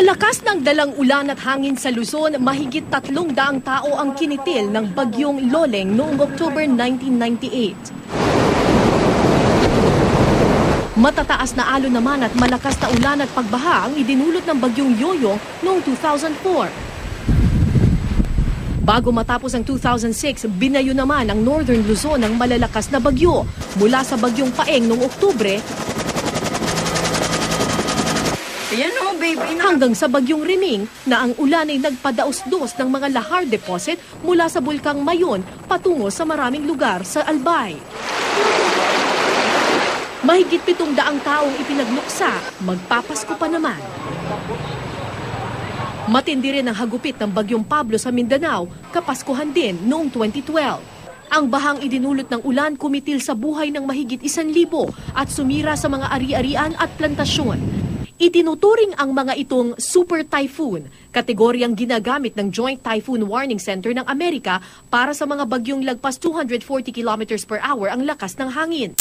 Lakas ng dalang ulan at hangin sa Luzon, mahigit tatlong daang tao ang kinitil ng bagyong Loleng noong October 1998. Matataas na alon naman at malakas na ulan at pagbaha ang idinulot ng bagyong Yoyo noong 2004. Bago matapos ang 2006, binayo naman ang Northern Luzon ng malalakas na bagyo mula sa bagyong Paeng noong Oktubre Ayan o, baby. Na. hanggang sa bagyong Riming na ang ulan ay nagpadaos-dos ng mga lahar deposit mula sa bulkang Mayon patungo sa maraming lugar sa Albay. Mahigit pitong daang taong ipinagluksa, magpapasko pa naman. Matindi rin ang hagupit ng bagyong Pablo sa Mindanao, kapaskuhan din noong 2012. Ang bahang idinulot ng ulan kumitil sa buhay ng mahigit isan libo at sumira sa mga ari-arian at plantasyon. Itinuturing ang mga itong super typhoon, kategoryang ginagamit ng Joint Typhoon Warning Center ng Amerika para sa mga bagyong lagpas 240 kilometers per hour ang lakas ng hangin.